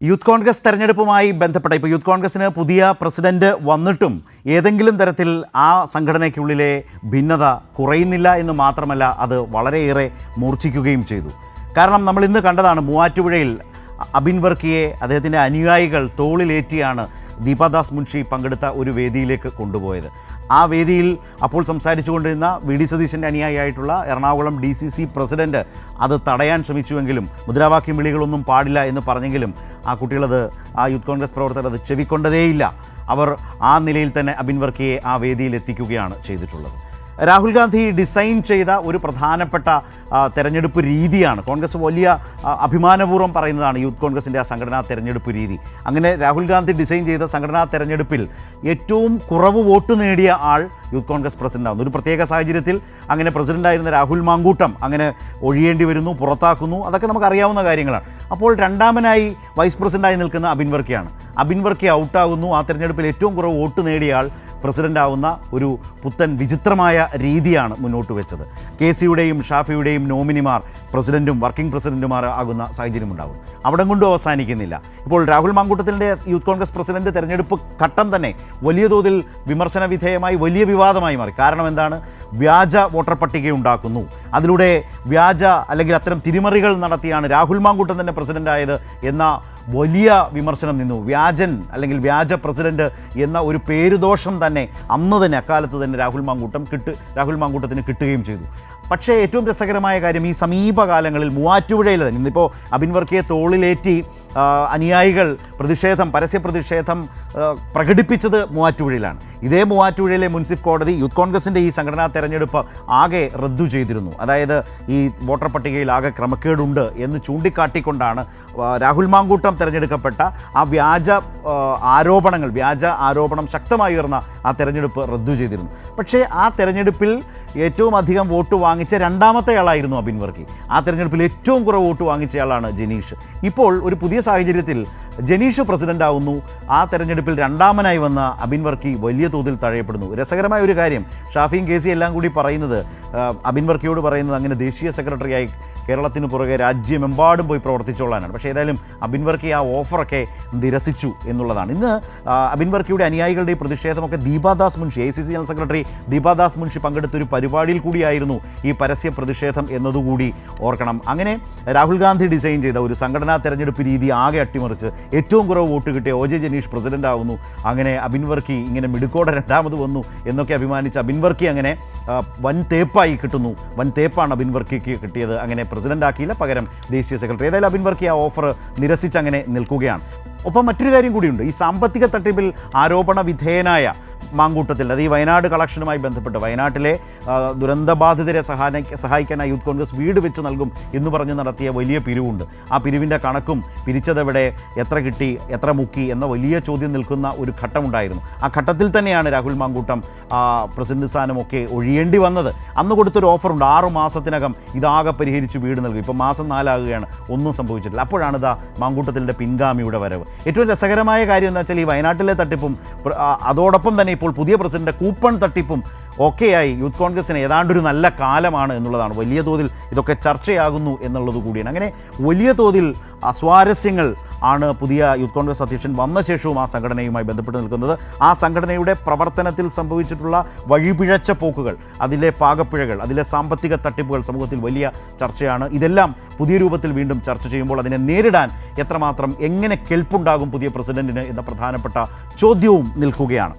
Youth Congress തെരഞ്ഞെടുപ്പുമായി ബന്ധപ്പെട്ട ഇപ്പോൾ യൂത്ത് കോൺഗ്രസിന് പുതിയ പ്രസിഡന്റ് വന്നിട്ടും ഏതെങ്കിലും തരത്തിൽ ആ സംഘടനയ്ക്കുള്ളിലെ ഭിന്നത കുറയുന്നില്ല എന്ന് മാത്രമല്ല അത് വളരെയേറെ മൂർച്ഛിക്കുകയും ചെയ്തു. കാരണം നമ്മൾ ഇന്ന് കണ്ടതാണ് മൂവാറ്റുപുഴയിൽ അബിൻ വർക്കിയെ അദ്ദേഹത്തിന്റെ അനുയായികൾ തോളിലേറ്റിയാണ് ദീപാദാസ് മുൻഷി പങ്കെടുത്ത ഒരു വേദിയിലേക്ക് കൊണ്ടുപോയത്. ആ വേദിയിൽ അപ്പോൾ സംസാരിച്ചുകൊണ്ടിരുന്ന വി ഡി സതീശന്റെ അനുയായിയായിട്ടുള്ള Ernakulam D C C president അത് തടയാൻ ശ്രമിച്ചുവെങ്കിലും മുദ്രാവാക്യം വിളികളൊന്നും പാടില്ല എന്ന് പറഞ്ഞെങ്കിലും ആ കുട്ടികളത് ആ യൂത്ത് കോൺഗ്രസ് പ്രവർത്തകർ അത് ചെവിക്കൊണ്ടതേയില്ല. അവർ ആ നിലയിൽ തന്നെ അബിൻ വർക്കിയെ ആ വേദിയിൽ എത്തിക്കുകയാണ് ചെയ്തിട്ടുള്ളത്. രാഹുൽ ഗാന്ധി ഡിസൈൻ ചെയ്ത ഒരു പ്രധാനപ്പെട്ട തെരഞ്ഞെടുപ്പ് രീതിയാണ്. കോൺഗ്രസ് വലിയ അഭിമാനപൂർവം പറയുന്നതാണ് യൂത്ത് കോൺഗ്രസിന്റെ ആ സംഘടനാ തെരഞ്ഞെടുപ്പ് രീതി. അങ്ങനെ രാഹുൽ ഗാന്ധി ഡിസൈൻ ചെയ്ത സംഘടനാ തെരഞ്ഞെടുപ്പിൽ ഏറ്റവും കുറവ് വോട്ട് നേടിയ ആൾ യൂത്ത് കോൺഗ്രസ് പ്രസിഡന്റാകുന്നു ഒരു പ്രത്യേക സാഹചര്യത്തിൽ അങ്ങനെ പ്രസിഡന്റായിരുന്ന രാഹുൽ മാങ്കൂട്ടം അങ്ങനെ ഒഴിയേണ്ടി വരുന്നു പുറത്താക്കുന്നു. അതൊക്കെ നമുക്കറിയാവുന്ന കാര്യങ്ങളാണ്. അപ്പോൾ രണ്ടാമനായി വൈസ് പ്രസിഡന്റായി നിൽക്കുന്ന അബിൻ വർക്കിയാണ്. അബിൻ വർക്കി ഔട്ടാകുന്നു. ആ തെരഞ്ഞെടുപ്പിൽ ഏറ്റവും കുറവ് വോട്ട് നേടിയ ആൾ പ്രസിഡന്റ് ആവുന്ന ഒരു പുത്തൻ വിചിത്രമായ രീതിയാണ് മുന്നോട്ട് വെച്ചത്. കെ സിയുടെയും ഷാഫിയുടെയും നോമിനിമാർ പ്രസിഡന്റും വർക്കിംഗ് പ്രസിഡന്റുമാർ ആകുന്ന സാഹചര്യമുണ്ടാകും അവിടെ കൊണ്ടും അവസാനിക്കുന്നില്ല. ഇപ്പോൾ രാഹുൽ മാങ്കൂട്ടത്തിന്റെ യൂത്ത് കോൺഗ്രസ് പ്രസിഡന്റ് തെരഞ്ഞെടുപ്പ് ഘട്ടം തന്നെ വലിയ തോതിൽ വിമർശന വിധേയമായി വലിയ വിവാദമായി മാറി. കാരണം എന്താണ്? വ്യാജ വോട്ടർ പട്ടിക ഉണ്ടാക്കുന്നു. അതിലൂടെ വ്യാജ അല്ലെങ്കിൽ അത്തരം തിരിമറികൾ നടത്തിയാണ് രാഹുൽ മാങ്കൂട്ടം തന്നെ പ്രസിഡന്റായത് എന്ന വലിയ വിമർശനം നിന്നു. വ്യാജൻ അല്ലെങ്കിൽ വ്യാജ പ്രസിഡന്റ് എന്ന ഒരു പേരുദോഷം തന്നെ അന്ന് തന്നെ അക്കാലത്ത് തന്നെ രാഹുൽ മാങ്കൂട്ടം കിട്ട് രാഹുൽ മാങ്കൂട്ടത്തിന് കിട്ടുകയും ചെയ്തു. പക്ഷേ ഏറ്റവും രസകരമായ കാര്യം ഈ സമീപകാലങ്ങളിൽ മൂവാറ്റുപുഴയിൽ തന്നെ ഇന്നിപ്പോൾ അബിൻ വർക്കിയെ തോളിലേറ്റി അനുയായികൾ പ്രതിഷേധം പരസ്യ പ്രതിഷേധം പ്രകടിപ്പിച്ചത് മൂവാറ്റുപുഴയിലാണ്. ഇതേ മൂവാറ്റുപുഴയിലെ മുൻസിഫ് കോടതി യൂത്ത് കോൺഗ്രസിന്റെ ഈ സംഘടനാ തെരഞ്ഞെടുപ്പ് ആകെ റദ്ദു ചെയ്തിരുന്നു. അതായത് ഈ വോട്ടർ പട്ടികയിൽ ആകെ ക്രമക്കേടുണ്ട് എന്ന് ചൂണ്ടിക്കാട്ടിക്കൊണ്ടാണ് രാഹുൽ മാങ്കൂട്ടം തിരഞ്ഞെടുക്കപ്പെട്ട ആ വ്യാജ ആരോപണങ്ങൾ വ്യാജ ആരോപണം ശക്തമായി ഉയർന്ന ആ തെരഞ്ഞെടുപ്പ് റദ്ദു ചെയ്തിരുന്നു. പക്ഷേ ആ തെരഞ്ഞെടുപ്പിൽ ഏറ്റവും അധികം വോട്ട് വാങ്ങിച്ച രണ്ടാമത്തെ ആളായിരുന്നു അബിൻ വർക്കി. ആ തെരഞ്ഞെടുപ്പിൽ ഏറ്റവും കുറവ് വോട്ട് വാങ്ങിച്ചയാളാണ് ജനീഷ്. ഇപ്പോൾ ഒരു പുതിയ സാഹചര്യത്തിൽ ജനീഷ് പ്രസിഡന്റ് ആവുന്നു. ആ തെരഞ്ഞെടുപ്പിൽ രണ്ടാമനായി വന്ന അബിൻ വർക്കി വലിയ തോതിൽ തഴയപ്പെടുന്നു. രസകരമായ ഒരു കാര്യം ഷാഫിയും കെ സി എല്ലാം കൂടി പറയുന്നത് അബിൻ വർക്കിയോട് പറയുന്നത് അങ്ങനെ ദേശീയ സെക്രട്ടറിയായി കേരളത്തിന് പുറകെ രാജ്യമെമ്പാടും പോയി പ്രവർത്തിച്ചോളാനാണ്. പക്ഷേ ഏതായാലും അബിൻ വർക്കി ആ ഓഫറൊക്കെ നിരസിച്ചു എന്നുള്ളതാണ്. ഇന്ന് അബിൻ വർക്കിയുടെ അനുയായികളുടെ പ്രതിഷേധമൊക്കെ Deepadas Munshi A C C general secretary Deepadas Munshi പങ്കെടുത്ത ഒരു പരിപാടിയിൽ കൂടിയായിരുന്നു പരസ്യ പ്രതിഷേധം എന്നതുകൂടി ഓർക്കണം. അങ്ങനെ രാഹുൽ ഗാന്ധി ഡിസൈൻ ചെയ്ത ഒരു സംഘടനാ തെരഞ്ഞെടുപ്പ് രീതി ആകെ അട്ടിമറിച്ച് ഏറ്റവും കുറവ് വോട്ട് കിട്ടിയ ഒ ജെ ജനീഷ് പ്രസിഡന്റ് ആവുന്നു അങ്ങനെ അബിൻ വർക്കി ഇങ്ങനെ മിടുക്കോടെ രണ്ടാമത് വന്നു എന്നൊക്കെ അഭിമാനിച്ച് അബിൻ വർക്കി അങ്ങനെ വൻ തേപ്പായി കിട്ടുന്നു. വൻ തേപ്പാണ് അബിൻ വർക്കിക്ക് കിട്ടിയത്. അങ്ങനെ പ്രസിഡന്റ് ആക്കിയില്ല പകരം ദേശീയ സെക്രട്ടറി. ഏതായാലും അബിൻ വർക്കി ആ ഓഫർ നിരസിച്ച് അങ്ങനെ നിൽക്കുകയാണ്. ഒപ്പം മറ്റൊരു കാര്യം കൂടിയുണ്ട്. ഈ സാമ്പത്തിക തട്ടിപ്പിൽ ആരോപണ വിധേയനായ മാങ്കൂട്ടത്തിൽ. അത് ഈ വയനാട് കളക്ഷനുമായി ബന്ധപ്പെട്ട് വയനാട്ടിലെ ദുരന്തബാധിതരെ സഹായ സഹായിക്കാനായി യൂത്ത് കോൺഗ്രസ് വീട് വെച്ച് നൽകും എന്ന് പറഞ്ഞ് നടത്തിയ വലിയ പിരിവുണ്ട്. ആ പിരിവിന്റെ കണക്കും പിരിച്ചതെവിടെ എത്ര കിട്ടി എത്ര മുക്കി എന്ന വലിയ ചോദ്യം നിൽക്കുന്ന ഒരു ഘട്ടമുണ്ടായിരുന്നു. ആ ഘട്ടത്തിൽ തന്നെയാണ് രാഹുൽ മാങ്കൂട്ടം പ്രസിഡന്റ് സ്ഥാനമൊക്കെ ഒഴിയേണ്ടി വന്നത്. അന്ന് കൊടുത്തൊരു ഓഫറുണ്ട്. ആറു മാസത്തിനകം ഇതാകെ പരിഹരിച്ച് വീട് നൽകും. ഇപ്പോൾ മാസം നാലാകുകയാണ്. ഒന്നും സംഭവിച്ചിട്ടില്ല. അപ്പോഴാണ് ഇതാ മാങ്കൂട്ടത്തിന്റെ പിൻഗാമിയുടെ വരവ്. ഏറ്റവും രസകരമായ കാര്യം എന്ന് വെച്ചാൽ ഈ വയനാട്ടിലെ തട്ടിപ്പും അതോടൊപ്പം തന്നെ ഇപ്പോൾ പുതിയ പ്രസിഡന്റ് കൂപ്പൺ തട്ടിപ്പും ഒക്കെയായി യൂത്ത് കോൺഗ്രസിന് ഏതാണ്ടൊരു നല്ല കാലമാണ് എന്നുള്ളതാണ്. വലിയ തോതിൽ ഇതൊക്കെ ചർച്ചയാകുന്നു എന്നുള്ളത് കൂടിയാണ്. അങ്ങനെ വലിയ തോതിൽ അസ്വാരസ്യങ്ങൾ ആണ് പുതിയ യൂത്ത് കോൺഗ്രസ് അധ്യക്ഷൻ വന്ന ശേഷവും ആ സംഘടനയുമായി ബന്ധപ്പെട്ട് നിൽക്കുന്നത്. ആ സംഘടനയുടെ പ്രവർത്തനത്തിൽ സംഭവിച്ചിട്ടുള്ള വഴിപിഴച്ച പോക്കുകൾ അതിലെ പാകപ്പിഴകൾ അതിലെ സാമ്പത്തിക തട്ടിപ്പുകൾ സമൂഹത്തിൽ വലിയ ചർച്ചയാണ്. ഇതെല്ലാം പുതിയ രൂപത്തിൽ വീണ്ടും ചർച്ച ചെയ്യുമ്പോൾ അതിനെ നേരിടാൻ എത്രമാത്രം എങ്ങനെ കെൽപ്പുണ്ടാകും പുതിയ പ്രസിഡന്റിന് എന്ന പ്രധാനപ്പെട്ട ചോദ്യവും നിൽക്കുകയാണ്.